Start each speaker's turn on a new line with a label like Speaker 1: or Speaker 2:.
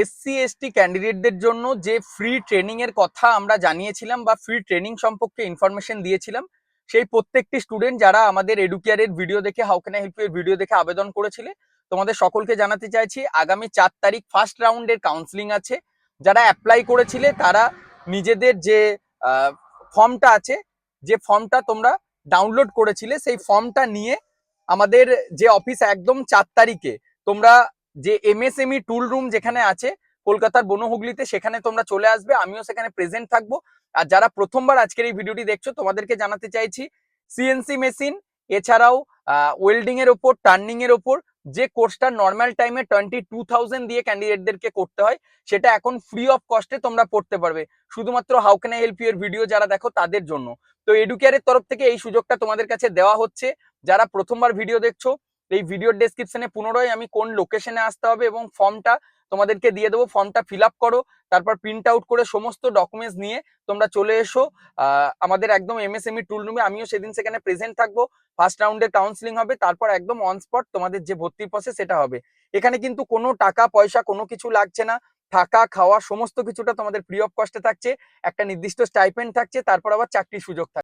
Speaker 1: SC ST ক্যান্ডিডেটদের জন্য যে free training এর কথা আমরা জানিয়েছিলাম বা ফ্রি ট্রেনিং সম্পর্কে ইনফরমেশন দিয়েছিলাম, সেই প্রত্যেকটি স্টুডেন্ট যারা আমাদের এডুকেয়ারের ভিডিও দেখে how can help you video দেখে আবেদন করেছিলে, তোমাদের সকলকে জানাতে চাইছি, আগামী চার তারিখ ফার্স্ট রাউন্ডের কাউন্সিলিং আছে। যারা অ্যাপ্লাই করেছিলে, তারা নিজেদের যে ফর্মটা আছে, যে ফর্মটা তোমরা ডাউনলোড করেছিলে, সেই ফর্মটা নিয়ে আমাদের যে অফিস একদম চার তারিখে তোমরা যে এমএসএমই টুল রুম যেখানে আছে, কলকাতার বনহুগলিতে সেখানে তোমরা চলে আসবে, আমিও সেখানে প্রেজেন্ট থাকব। আর যারা প্রথমবার আজকের এই ভিডিওটি দেখছ, তোমাদেরকে জানাতে চাইছি সিএনসি মেশিন এছাড়াও ওয়েল্ডিং এর ওপর টার্নিং এর ওপর, যে কোর্সটা নর্মাল টাইমে টোয়েন্টি টু থাউজেন্ড দিয়ে ক্যান্ডিডেটদেরকে করতে হয়, সেটা এখন ফ্রি অফ কস্টে তোমরা পড়তে পারবে। শুধুমাত্র how can I help you এর ভিডিও যারা দেখো, তাদের জন্য। তো এডুকেয়ারের তরফ থেকে এই সুযোগটা তোমাদের কাছে দেওয়া হচ্ছে। যারা প্রথমবার ভিডিও দেখছ এই ভিডিওর ডেসক্রিপশনে পুনরায় আমি কোন লোকেশনে আসতে হবে এবং ফর্মটা তোমাদেরকে দিয়ে দেবো। ফর্মটা ফিল করো, তারপর প্রিন্ট আউট করে সমস্ত ডকুমেন্টস নিয়ে তোমরা চলে এসো। আমাদের একদম এমএসএমই টুল রুমে আমিও সেদিন সেখানে প্রেজেন্ট থাকব। ফার্স্ট রাউন্ডে কাউন্সিলিং হবে, তারপর একদম অন স্পট তোমাদের যে ভর্তির প্রসেস সেটা হবে। এখানে কিন্তু কোনো টাকা, পয়সা, কোনো কিছু লাগছে না। থাকা, খাওয়া, সমস্ত কিছুটা তোমাদের ফ্রি অফ কস্টে থাকছে। একটা নির্দিষ্ট স্টাইপেন্ড থাকছে, তারপর আবার চাকরির সুযোগ থাকছে